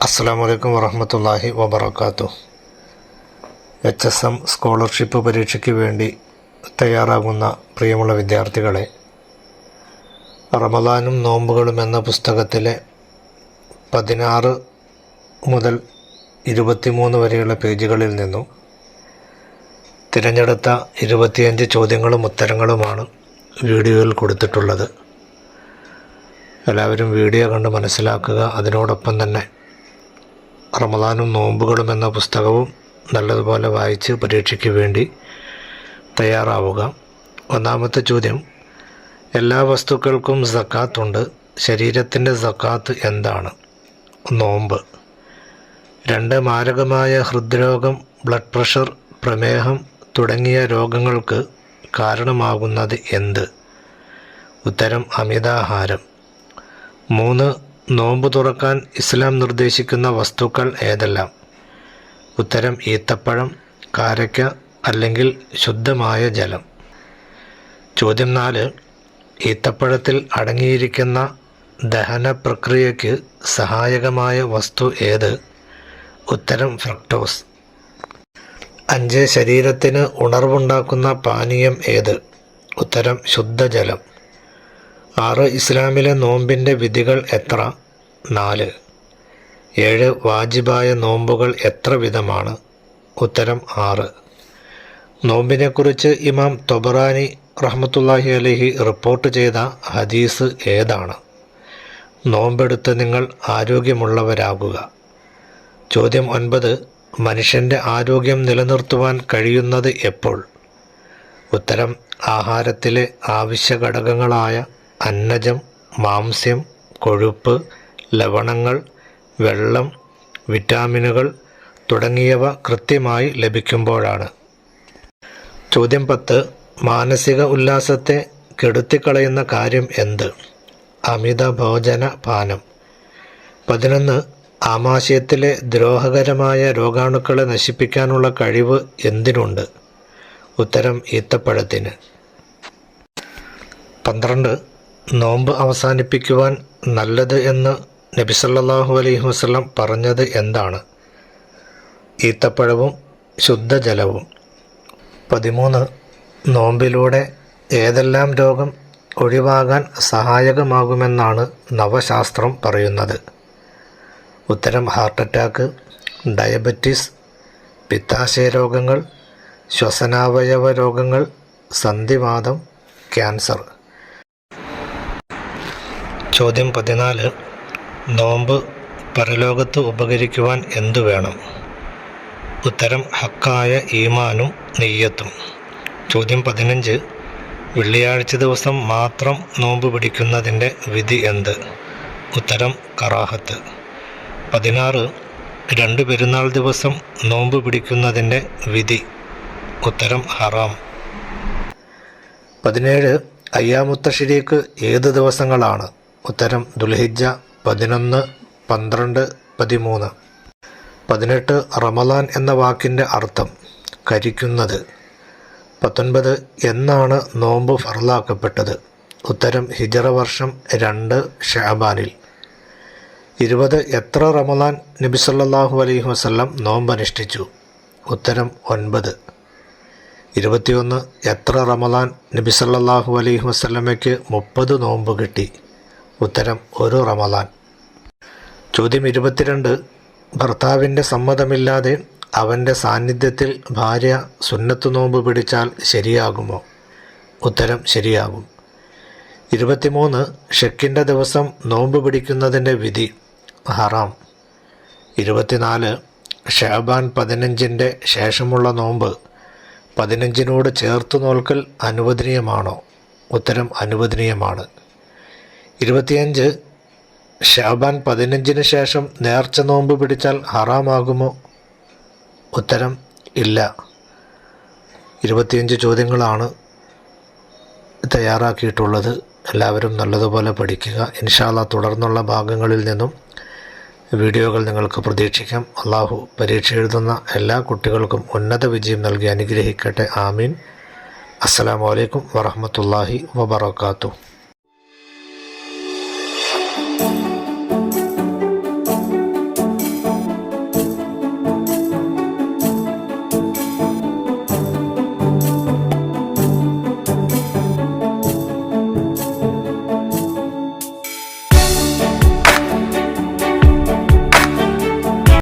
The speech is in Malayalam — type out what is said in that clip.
അസ്സാം വലൈക്കും വറഹമത്തല്ലാഹി വബർക്കാത്തു എച്ച് എസ് എം സ്കോളർഷിപ്പ് പരീക്ഷയ്ക്ക് വേണ്ടി തയ്യാറാകുന്ന പ്രിയമുള്ള വിദ്യാർത്ഥികളെ റമദാനും നോമ്പുകളും എന്ന പുസ്തകത്തിലെ പതിനാറ് മുതൽ ഇരുപത്തിമൂന്ന് വരെയുള്ള പേജുകളിൽ നിന്നും തിരഞ്ഞെടുത്ത ഇരുപത്തിയഞ്ച് ചോദ്യങ്ങളും ഉത്തരങ്ങളുമാണ് വീഡിയോയിൽ കൊടുത്തിട്ടുള്ളത്. എല്ലാവരും വീഡിയോ കണ്ട് മനസ്സിലാക്കുക. അതിനോടൊപ്പം തന്നെ റമദാനും നോമ്പുകളും എന്ന പുസ്തകവും നല്ലതുപോലെ വായിച്ച് പരീക്ഷയ്ക്ക് വേണ്ടി തയ്യാറാവുക. ഒന്നാമത്തെ ചോദ്യം എല്ലാ വസ്തുക്കൾക്കും സക്കാത്തുണ്ട് ശരീരത്തിന്റെ സക്കാത്ത് എന്താണ്? നോമ്പ്. രണ്ട് മാരകമായ ഹൃദ്രോഗം ബ്ലഡ് പ്രഷർ പ്രമേഹം തുടങ്ങിയ രോഗങ്ങൾക്ക് കാരണമാകുന്നത് എന്ത്? ഉത്തരം അമിതാഹാരം. മൂന്ന് നോമ്പ് തുറക്കാൻ ഇസ്ലാം നിർദ്ദേശിക്കുന്ന വസ്തുക്കൾ ഏതെല്ലാം? ഉത്തരം ഈത്തപ്പഴം കാരയ്ക്ക അല്ലെങ്കിൽ ശുദ്ധമായ ജലം. ചോദ്യം നാല് ഈത്തപ്പഴത്തിൽ അടങ്ങിയിരിക്കുന്ന ദഹന പ്രക്രിയയ്ക്ക് സഹായകമായ വസ്തു ഏത്? ഉത്തരം ഫ്രക്ടോസ്. അഞ്ച് ശരീരത്തിന് ഉണർവുണ്ടാക്കുന്ന പാനീയം ഏത്? ഉത്തരം ശുദ്ധജലം. ആറ് ഇസ്ലാമിലെ നോമ്പിന്റെ വിധികൾ എത്ര? നാല്. ഏഴ് വാജിബായ നോമ്പുകൾ എത്ര വിധമാണ്? ഉത്തരം ആറ്. നോമ്പിനെക്കുറിച്ച് ഇമാം തൊബറാനി റഹ്മത്തുല്ലാഹി അലഹി റിപ്പോർട്ട് ചെയ്ത ഹദീസ് ഏതാണ്? നോമ്പെടുത്ത് നിങ്ങൾ ആരോഗ്യമുള്ളവരാകുക. ചോദ്യം ഒൻപത് മനുഷ്യന്റെ ആരോഗ്യം നിലനിർത്തുവാൻ കഴിയുന്നത് എപ്പോൾ? ഉത്തരം ആഹാരത്തിലെ ആവശ്യ ഘടകങ്ങളായ അന്നജം മാംസ്യം കൊഴുപ്പ് ലവണങ്ങൾ വെള്ളം വിറ്റാമിനുകൾ തുടങ്ങിയവ കൃത്യമായി ലഭിക്കുമ്പോഴാണ്. ചോദ്യം പത്ത് മാനസിക ഉല്ലാസത്തെ കെടുത്തിക്കളയുന്ന കാര്യം എന്ത്? അമിത ഭോജന പാനം. പതിനൊന്ന് ആമാശയത്തിലെ ദ്രോഹകരമായ രോഗാണുക്കളെ നശിപ്പിക്കാനുള്ള കഴിവ് എന്തിനുണ്ട്? ഉത്തരം ഈത്തപ്പഴത്തിന്. പന്ത്രണ്ട്. നോമ്പ് അവസാനിപ്പിക്കുവാൻ നല്ലത് എന്ന് നബിസല്ലാഹു അലൈഹി വസ്ലം പറഞ്ഞത് എന്താണ്? ഈത്തപ്പഴവും ശുദ്ധജലവും. പതിമൂന്ന്. നോമ്പിലൂടെ ഏതെല്ലാം രോഗം ഒഴിവാകാൻ സഹായകമാകുമെന്നാണ് നവശാസ്ത്രം പറയുന്നത്. ഉത്തരം ഹാർട്ട് അറ്റാക്ക് ഡയബറ്റീസ് പിത്താശയ രോഗങ്ങൾ ശ്വസനാവയവ രോഗങ്ങൾ സന്ധിവാദം ക്യാൻസർ. ചോദ്യം പതിനാല്. നോമ്പ് പരലോകത്ത് ഉപകരിക്കുവാൻ എന്തു വേണം? ഉത്തരം ഹക്കായ ഈമാനും നെയ്യത്തും. ചോദ്യം പതിനഞ്ച്. വെള്ളിയാഴ്ച ദിവസം മാത്രം നോമ്പ് പിടിക്കുന്നതിന്റെ വിധി എന്ത്? ഉത്തരം കറാഹത്ത്. പതിനാറ് രണ്ട് പെരുന്നാൾ ദിവസം നോമ്പ് പിടിക്കുന്നതിന്റെ വിധി. ഉത്തരം ഹറാം. പതിനേഴ് അയ്യാമുത്തശ്ശേരിക്ക് ഏത് ദിവസങ്ങളാണ്? ഉത്തരം ദുൽഹിജ പതിനൊന്ന് പന്ത്രണ്ട് പതിമൂന്ന്. പതിനെട്ട് റമലാൻ എന്ന വാക്കിന്റെ അർത്ഥം കരിക്കുന്നത്. പത്തൊൻപത് എന്നാണ് നോമ്പ് ഫറലാക്കപ്പെട്ടത് ഉത്തരം ഹിജറ വർഷം രണ്ട് ഷാബാനിൽ. ഇരുപത് എത്ര റമദാൻ നബി സല്ലാഹു അലൈഹി വസല്ലം നോമ്പ് അനുഷ്ഠിച്ചു ഉത്തരം ഒൻപത്. ഇരുപത്തിയൊന്ന് എത്ര റമദാൻ നബി സല്ലാഹു അലൈഹി വസല്ലമയ്ക്ക് മുപ്പത് നോമ്പ് കിട്ടി? ഉത്തരം ഒരു റമദാൻ. ചോദ്യം ഇരുപത്തിരണ്ട്. ഭർത്താവിന്റെ സമ്മതമില്ലാതെ അവന്റെ സാന്നിധ്യത്തിൽ ഭാര്യ സുന്നത്ത് നോമ്പ് പിടിച്ചാൽ ശരിയാകുമോ? ഉത്തരം ശരിയാകും. ഇരുപത്തിമൂന്ന്. ഷെക്കിന്റെ ദിവസം നോമ്പ് പിടിക്കുന്നതിന്റെ വിധി. ഹറാം. ഇരുപത്തിനാല് ഷാബാൻ പതിനഞ്ചിന്റെ ശേഷമുള്ള നോമ്പ് പതിനഞ്ചിനോട് ചേർത്ത് നോൽക്കൽ അനുവദനീയമാണോ? ഉത്തരം അനുവദനീയമാണ്. ഇരുപത്തിയഞ്ച് ഷാബാൻ പതിനഞ്ചിന് ശേഷം നേർച്ച നോമ്പ് പിടിച്ചാൽ ഹറാമാകുമോ? ഉത്തരം ഇല്ല. ഇരുപത്തിയഞ്ച് ചോദ്യങ്ങളാണ് തയ്യാറാക്കിയിട്ടുള്ളത്. എല്ലാവരും നല്ലതുപോലെ പഠിക്കുക. ഇൻഷാല്ല തുടർന്നുള്ള ഭാഗങ്ങളിൽ നിന്നും വീഡിയോകൾ നിങ്ങൾക്ക് പ്രതീക്ഷിക്കാം. അള്ളാഹു പരീക്ഷ എഴുതുന്ന എല്ലാ കുട്ടികൾക്കും ഉന്നത വിജയം നൽകി അനുഗ്രഹിക്കട്ടെ. ആമീൻ. അസ്സാം വലൈക്കും വറഹമത്തല്ലാഹി വബർക്കാത്തു